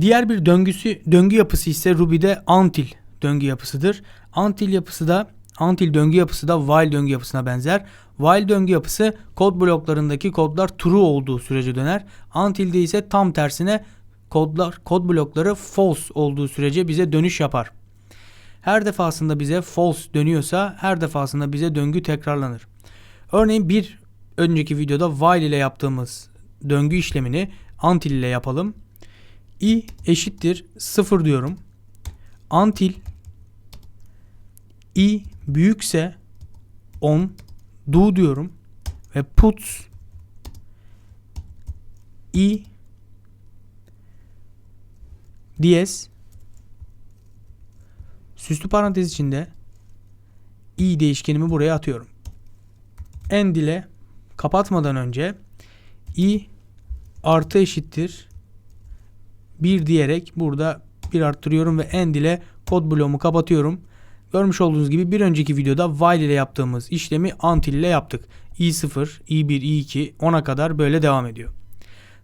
Diğer bir döngüsü döngü yapısı ise Ruby'de until döngü yapısıdır. Until yapısı da until döngü yapısı da while döngü yapısına benzer. While döngü yapısı kod bloklarındaki kodlar true olduğu sürece döner. Until'de ise tam tersine kodlar kod blokları false olduğu sürece bize dönüş yapar. Her defasında bize false dönüyorsa her defasında bize döngü tekrarlanır. Örneğin bir önceki videoda while ile yaptığımız döngü işlemini until ile yapalım. İ eşittir 0 diyorum. Until i büyükse 10 do diyorum ve puts i diyez süslü parantez içinde i değişkenimi buraya atıyorum. End ile kapatmadan önce i artı eşittir 1 diyerek burada bir arttırıyorum ve end ile kod bloğumu kapatıyorum. Görmüş olduğunuz gibi bir önceki videoda while ile yaptığımız işlemi until ile yaptık. i0, i1, i2, 10'a kadar böyle devam ediyor.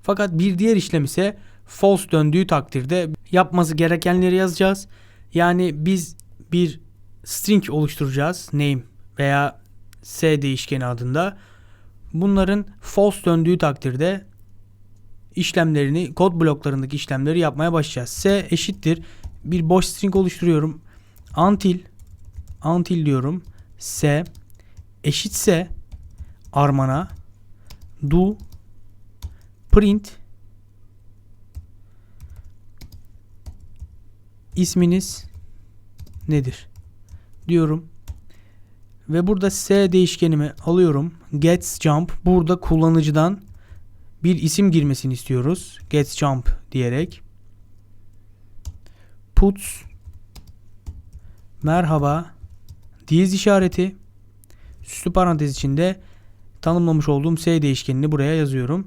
Fakat bir diğer işlem ise false döndüğü takdirde yapması gerekenleri yazacağız. Yani biz bir string oluşturacağız. Name veya s değişkeni adında. Bunların false döndüğü takdirde işlemlerini, kod bloklarındaki işlemleri yapmaya başlayacağız. S eşittir bir boş string oluşturuyorum. Until until diyorum. S eşitse armana do print isminiz nedir diyorum. Ve burada s değişkenimi alıyorum. Gets jump burada kullanıcıdan bir isim girmesini istiyoruz. Gets jump diyerek. Puts merhaba diyez işareti süslü parantez içinde tanımlamış olduğum s değişkenini buraya yazıyorum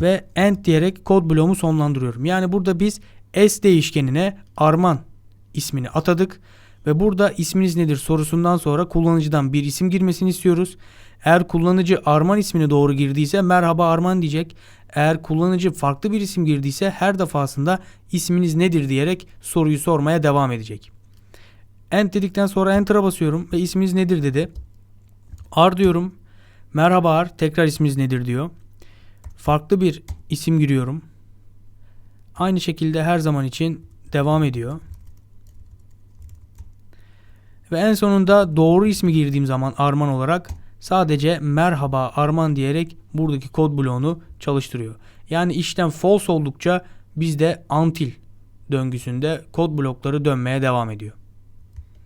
ve end diyerek kod bloğumu sonlandırıyorum. Yani burada biz s değişkenine arman ismini atadık ve burada isminiz nedir sorusundan sonra kullanıcıdan bir isim girmesini istiyoruz. Eğer kullanıcı Arman ismini doğru girdiyse merhaba Arman diyecek. Eğer kullanıcı farklı bir isim girdiyse her defasında isminiz nedir diyerek soruyu sormaya devam edecek. End dedikten sonra Enter'a basıyorum ve isminiz nedir dedi. Ar diyorum. Merhaba Ar tekrar isminiz nedir diyor. Farklı bir isim giriyorum. Aynı şekilde her zaman için devam ediyor. Ve en sonunda doğru ismi girdiğim zaman Arman olarak sadece merhaba Arman diyerek buradaki kod bloğunu çalıştırıyor. Yani işlem false oldukça bizde until döngüsünde kod blokları dönmeye devam ediyor.